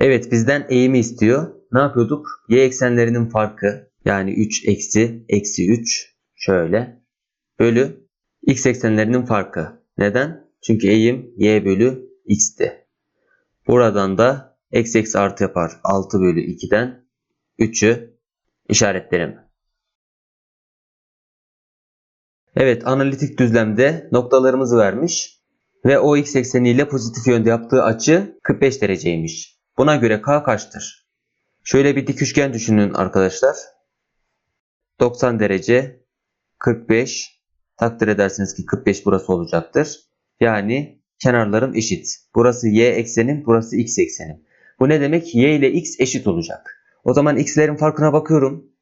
Evet bizden eğimi istiyor. Ne yapıyorduk? Y eksenlerinin farkı yani 3 eksi eksi 3 şöyle bölü x eksenlerinin farkı. Neden? Çünkü eğim y bölü x'ti. Buradan da eksi eksi artı yapar. 6 bölü 2'den 3'ü işaretlerim. Evet analitik düzlemde noktalarımızı vermiş ve o x ekseniyle pozitif yönde yaptığı açı 45 dereceymiş. Buna göre k kaçtır? Şöyle bir dik üçgen düşünün arkadaşlar. 90 derece 45 takdir edersiniz ki 45 burası olacaktır. Yani kenarlarım eşit. Burası y eksenim, burası x eksenim. Bu ne demek? y ile x eşit olacak. O zaman x'lerin farkına bakıyorum.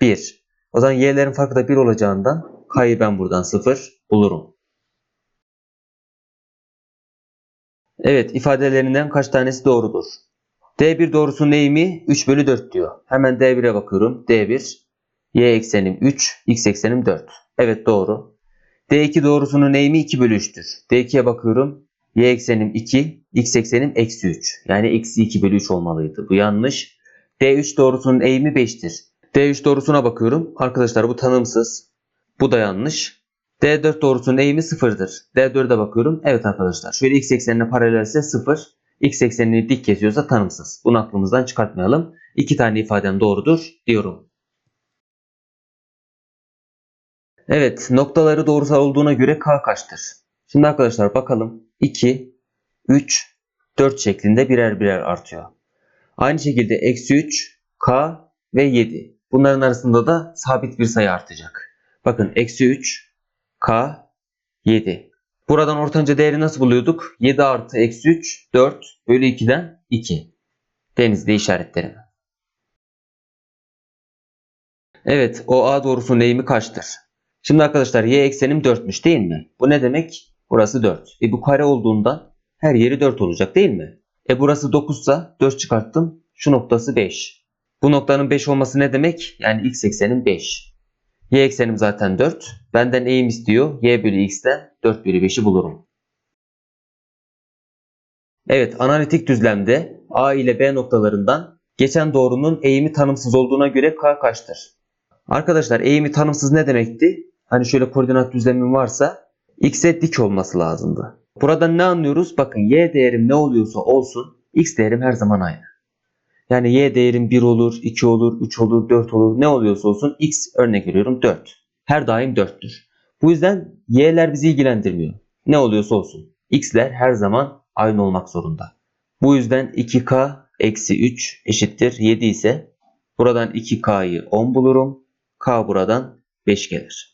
1. O zaman y'lerin farkı da 1 olacağından k'yı ben buradan 0 bulurum. Evet ifadelerinden kaç tanesi doğrudur? D1 doğrusunun eğimi 3 bölü 4 diyor. Hemen D1'e bakıyorum. D1 y eksenim 3, x eksenim 4. Evet doğru. D2 doğrusunun eğimi 2 bölü 3'tür. D2'ye bakıyorum. Y eksenim 2, x eksenim eksi 3. Yani eksi 2 bölü 3 olmalıydı. Bu yanlış. D3 doğrusunun eğimi 5'tir. D3 doğrusuna bakıyorum. Arkadaşlar bu tanımsız. Bu da yanlış. D4 doğrusunun eğimi 0'dır. D4'e bakıyorum. Evet arkadaşlar. Şöyle x eksenine paralelse 0. X eksenini dik kesiyorsa tanımsız. Bunu aklımızdan çıkartmayalım. İki tane ifadem doğrudur diyorum. Evet, noktaları doğrusal olduğuna göre k kaçtır? Şimdi arkadaşlar bakalım. 2, 3, 4 şeklinde birer birer artıyor. Aynı şekilde eksi 3, k ve 7. Bunların arasında da sabit bir sayı artacak. Bakın eksi 3, k, 7. Buradan ortanca değeri nasıl buluyorduk? 7 artı eksi 3, 4 bölü 2'den 2. Denizde işaretlerim. Evet, o a doğrusunun eğimi kaçtır? Şimdi arkadaşlar y eksenim 4'müş değil mi? Bu ne demek? Burası 4. E bu kare olduğunda her yeri 4 olacak değil mi? E burası 9 ise 4 çıkarttım. Şu noktası 5. Bu noktanın 5 olması ne demek? Yani x eksenim 5. Y eksenim zaten 4. Benden eğim istiyor. Y bölü x'ten 4 bölü 5'i bulurum. Evet analitik düzlemde A ile B noktalarından geçen doğrunun eğimi tanımsız olduğuna göre K kaçtır? Arkadaşlar eğimi tanımsız ne demekti? Hani şöyle koordinat düzlemim varsa x'e dik olması lazımdı. Buradan ne anlıyoruz? Bakın y değerim ne oluyorsa olsun x değerim her zaman aynı. Yani y değerim 1 olur, 2 olur, 3 olur, 4 olur ne oluyorsa olsun x örnek veriyorum 4. Her daim 4'tür. Bu yüzden y'ler bizi ilgilendirmiyor. Ne oluyorsa olsun. x'ler her zaman aynı olmak zorunda. Bu yüzden 2k eksi 3 eşittir 7 ise buradan 2k'yı 10 bulurum. k buradan 5 gelir.